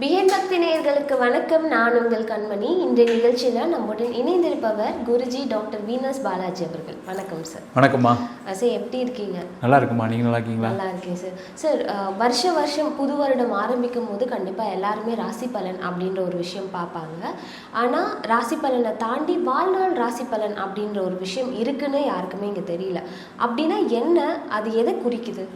PN பக்தி நேயர்களுக்கு வணக்கம். நான் உங்கள் கண்மணி. இன்றைய நிகழ்ச்சியில் நம்முடன் இணைந்திருப்பவர் குருஜி டாக்டர் வீனஸ் பாலாஜி அவர்கள். வணக்கம் சார் வணக்கம்மா. சார் எப்படி இருக்கீங்க? நல்லா இருக்குமா நீங்கள் நல்லா இருக்கீங்களா? நல்லா இருக்கேன் சார் சார் வருஷ வருஷம் புது வருடம் ஆரம்பிக்கும் போது கண்டிப்பாக எல்லாருமே ராசி பலன் அப்படின்ற ஒரு விஷயம் பார்ப்பாங்க. ஆனால் ராசி பலனை தாண்டி வாழ்நாள் ராசி பலன் அப்படின்ற ஒரு விஷயம் இருக்குன்னு யாருக்குமே இங்கே தெரியல. அப்படின்னா என்ன? அது எதை குறிக்குது?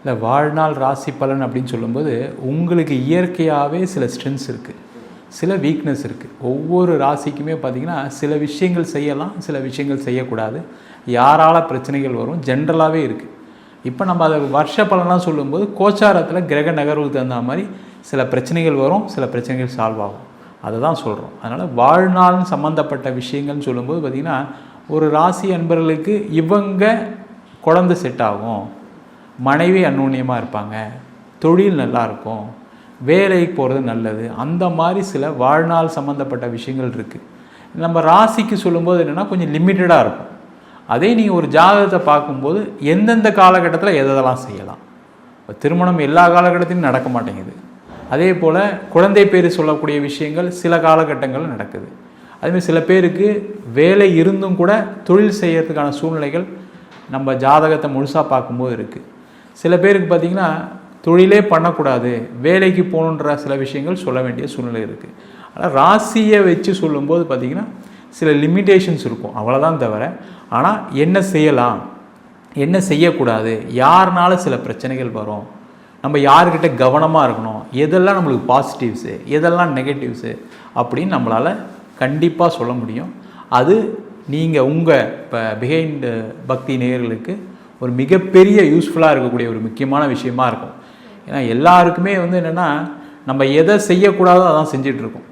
இல்லை வாழ்நாள் ராசி பலன் அப்படின்னு சொல்லும்போது உங்களுக்கு இயற்கையாகவே சில ஸ்ட்ரென்த்ஸ் இருக்குது சில வீக்னஸ் இருக்குது ஒவ்வொரு ராசிக்குமே பார்த்திங்கன்னா சில விஷயங்கள் செய்யலாம் சில விஷயங்கள் செய்யக்கூடாது. யாரால பிரச்சனைகள் வரும் ஜென்ரலாகவே இருக்குது இப்போ நம்ம அதை வருஷ பலனாக சொல்லும்போது கோச்சாரத்தில் கிரக நகர்வுக்கு தகுந்த மாதிரி சில பிரச்சனைகள் வரும் சில பிரச்சனைகள் சால்வ் ஆகும். அதை தான் சொல்கிறோம் அதனால் வாழ்நாள் சம்மந்தப்பட்ட விஷயங்கள்னு சொல்லும்போது பார்த்திங்கன்னா ஒரு ராசி அன்பர்களுக்கு இவங்க குழந்தை செட் ஆகும். மனைவி அந்நுண்ணியமாக இருப்பாங்க. தொழில் நல்லாயிருக்கும் வேலைக்கு போகிறது நல்லது. அந்த மாதிரி சில வாழ்நாள் சம்மந்தப்பட்ட விஷயங்கள் இருக்குது நம்ம ராசிக்கு சொல்லும்போது என்னென்னா கொஞ்சம் லிமிட்டடாக இருக்கும். அதே நீங்கள் ஒரு ஜாதகத்தை பார்க்கும்போது எந்தெந்த காலகட்டத்தில் எதெல்லாம் செய்யலாம். இப்போ திருமணம் எல்லா காலகட்டத்திலும் நடக்க மாட்டேங்குது. அதே போல் குழந்தை பேர் சொல்லக்கூடிய விஷயங்கள் சில காலகட்டங்களில் நடக்குது. அதுமாதிரி சில பேருக்கு வேலை இருந்தும் கூட தொழில் செய்கிறதுக்கான சூழ்நிலைகள் நம்ம ஜாதகத்தை முழுசாக பார்க்கும்போது இருக்குது சில பேருக்கு பார்த்திங்கன்னா தொழிலே பண்ணக்கூடாது வேலைக்கு போகணுன்ற சில விஷயங்கள் சொல்ல வேண்டிய சூழ்நிலை இருக்குது ஆனால் ராசியை வச்சு சொல்லும்போது பார்த்திங்கன்னா சில லிமிட்டேஷன்ஸ் இருக்கும். அவ்வளோதான் தவிர ஆனால் என்ன செய்யலாம்? என்ன செய்யக்கூடாது? யாருனால சில பிரச்சனைகள் வரும். நம்ம யாருக்கிட்ட கவனமாக இருக்கணும்? எதெல்லாம் நம்மளுக்கு பாசிட்டிவ்ஸு எதெல்லாம் நெகட்டிவ்ஸு அப்படின்னு நம்மளால் கண்டிப்பாக சொல்ல முடியும். அது நீங்கள் உங்கள் இப்போ பிஹைண்ட் பக்தி நேயர்களுக்கு ஒரு மிகப்பெரிய யூஸ்ஃபுல்லாக இருக்கக்கூடிய ஒரு முக்கியமான விஷயமா இருக்கும். ஏன்னா எல்லாருக்குமே வந்து என்னென்னா நம்ம எதை செய்யக்கூடாதோ அதான் செஞ்சிட்ருக்கோம்.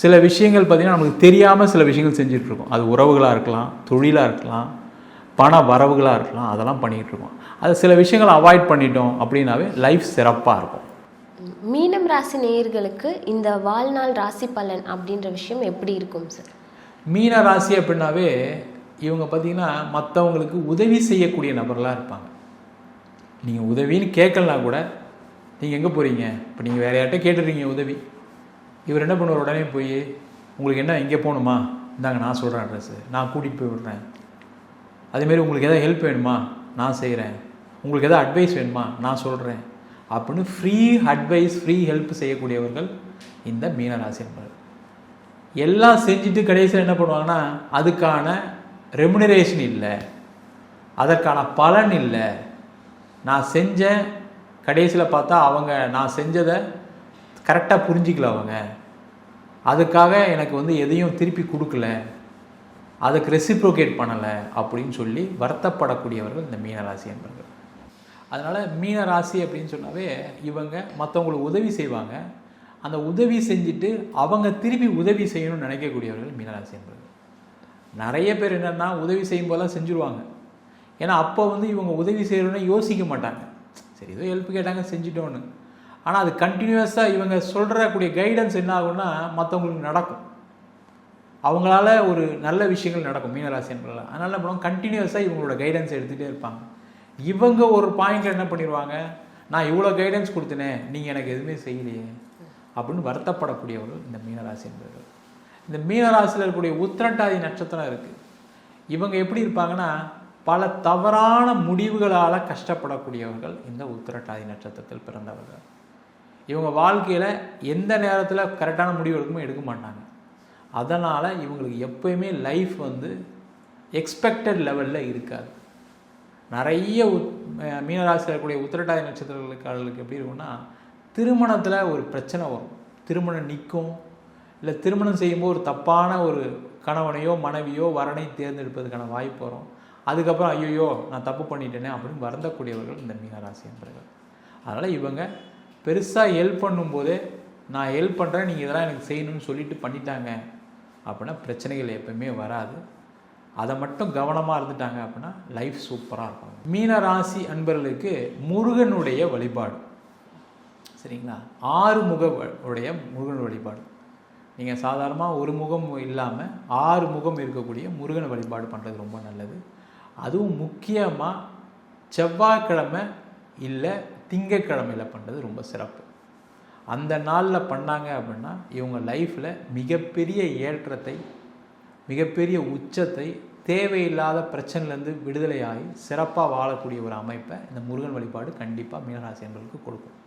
சில விஷயங்கள் பார்த்திங்கன்னா நமக்கு தெரியாமல் சில விஷயங்கள் செஞ்சிட்ருக்கோம். அது உறவுகளாக இருக்கலாம் தொழிலாக இருக்கலாம் பண வரவுகளாக இருக்கலாம் அதெல்லாம் பண்ணிகிட்டு இருக்கோம் அது சில விஷயங்களை அவாய்ட் பண்ணிட்டோம் அப்படின்னாவே லைஃப் சிறப்பாக இருக்கும். மீனம் ராசி நேயர்களுக்கு இந்த வாழ்நாள் ராசி பலன் அப்படின்ற விஷயம் எப்படி இருக்கும் சார் மீன ராசி அப்படின்னாவே இவங்க பார்த்தீங்கன்னா மற்றவங்களுக்கு உதவி செய்யக்கூடிய நபர்களாக இருப்பாங்க. நீங்கள் உதவின்னு கேட்கலனா கூட நீங்கள் எங்கே போகிறீங்க இப்போ நீங்கள் வேறு யார்கிட்ட கேட்டுறீங்க உதவி? இவர் என்ன பண்ணுவார்? உடனே போய் உங்களுக்கு என்ன இங்கே போகணுமா? இந்தாங்க நான் சொல்கிறேன் அட்ரஸ்ஸு நான் கூட்டிகிட்டு போய் விடுறேன். அதேமாரி உங்களுக்கு எதாவது ஹெல்ப் வேணுமா? நான் செய்கிறேன் உங்களுக்கு எதாவது அட்வைஸ் வேணுமா? நான் சொல்கிறேன் அப்படின்னு ஃப்ரீ அட்வைஸ் ஃப்ரீ ஹெல்ப் செய்யக்கூடியவர்கள் இந்த மீனராசி என்பவர். எல்லாம் செஞ்சுட்டு கடைசியில் என்ன பண்ணுவாங்கன்னா அதுக்கான ரெமுனரேஷன் இல்லை. அதற்கான பலன் இல்லை. நான் செஞ்ச கடைசியில் பார்த்தா அவங்க நான் செஞ்சதை கரெக்டாக புரிஞ்சிக்கல அவங்க. அதுக்காக எனக்கு வந்து எதையும் திருப்பி கொடுக்கல. அதுக்கு ரெசிப்ரோகேட் பண்ணலை அப்படின்னு சொல்லி வருத்தப்படக்கூடியவர்கள் இந்த மீனராசி என்பவர்கள் அதனால் மீனராசி அப்படின்னு சொன்னாவே இவங்க மற்றவங்களுக்கு உதவி செய்வாங்க. அந்த உதவி செஞ்சுட்டு அவங்க திருப்பி உதவி செய்யணும்னு நினைக்கக்கூடியவர்கள் மீனராசி என்பவர்கள் நிறைய பேர் என்னென்னா உதவி செய்யும் போதெல்லாம் செஞ்சுருவாங்க. ஏன்னா அப்போ வந்து இவங்க உதவி செய்யணும்னு யோசிக்க மாட்டாங்க. சரி ஏதோ ஹெல்ப் கேட்டாங்க செஞ்சுட்டோன்னு. ஆனால் அது கண்டினியூஸாக இவங்க சொல்கிறக்கூடிய கைடன்ஸ் என்ன ஆகும்னா மற்றவங்களுக்கு நடக்கும். அவங்களால ஒரு நல்ல விஷயங்கள் நடக்கும் மீனராசி என்பதில் அதனால் என்ன கண்டினியூஸாக இவங்களோட கைடன்ஸ் எடுத்துகிட்டே இருப்பாங்க. இவங்க ஒரு பாயிண்ட்டில் என்ன பண்ணிடுவாங்க? நான் இவ்வளோ கைடன்ஸ் கொடுத்தனே நீங்கள் எனக்கு எதுவுமே செய்யலையே அப்படின்னு வருத்தப்படக்கூடியவர்கள் இந்த மீனராசி என்பவர்கள் இந்த மீனராசியில் இருக்கக்கூடிய உத்திரட்டாதி நட்சத்திரம் இருக்குது இவங்க எப்படி இருப்பாங்கன்னா பல தவறான முடிவுகளால் கஷ்டப்படக்கூடியவர்கள் இந்த உத்திரட்டாதி நட்சத்திரத்தில் பிறந்தவர்கள். இவங்க வாழ்க்கையில் எந்த நேரத்தில் கரெக்டான முடிவு எடுக்குமோ எடுக்க மாட்டாங்க. அதனால் இவங்களுக்கு எப்போயுமே லைஃப் வந்து எக்ஸ்பெக்டட் லெவலில் இருக்காது. நிறைய உத் மீனராசியில் இருக்கக்கூடிய உத்திரட்டாதி நட்சத்திரங்களுக்கு எப்படி இருக்கும்னா திருமணத்தில் ஒரு பிரச்சனை வரும். திருமணம் நிற்கும் இல்லை திருமணம் செய்யும்போது ஒரு தப்பான ஒரு கணவனையோ மனைவியோ வரனை தேர்ந்தெடுப்பதற்கான வாய்ப்பு வரும். அதுக்கப்புறம் ஐயோ நான் தப்பு பண்ணிட்டேனே அப்படின்னு வருந்தக்கூடியவர்கள் இந்த மீனராசி என்பவர்கள் அதனால் இவங்க பெருசாக ஹெல்ப் பண்ணும்போதே நான் ஹெல்ப் பண்ணுறேன் நீங்கள் இதெல்லாம் எனக்கு செய்யணும்னு சொல்லிட்டு பண்ணிட்டாங்க அப்படின்னா பிரச்சனைகள் எப்பவுமே வராது. அதை மட்டும் கவனமாக இருந்துட்டாங்க அப்படின்னா லைஃப் சூப்பராக இருக்கும். மீன ராசி அன்பர்களுக்கு முருகனுடைய வழிபாடு. சரிங்களா? ஆறு முக வ- உடைய முருகன் வழிபாடு. நீங்கள் சாதாரணமாக ஒரு முகம் இல்லாமல் ஆறு முகம் இருக்கக்கூடிய முருகன் வழிபாடு பண்ணுறது ரொம்ப நல்லது. அதுவும் முக்கியமாக செவ்வாய்க்கிழமை இல்லை திங்கக்கிழமையில் பண்ணுறது ரொம்ப சிறப்பு. அந்த நாளில் பண்ணாங்க அப்படின்னா இவங்க லைஃப்பில் மிகப்பெரிய ஏற்றத்தை மிகப்பெரிய உச்சத்தை தேவையில்லாத பிரச்சனையிலேருந்து விடுதலையாகி சிறப்பாக வாழக்கூடிய ஒரு அமைப்பை இந்த முருகன் வழிபாடு கண்டிப்பாக மீனராசி கொடுக்கும்.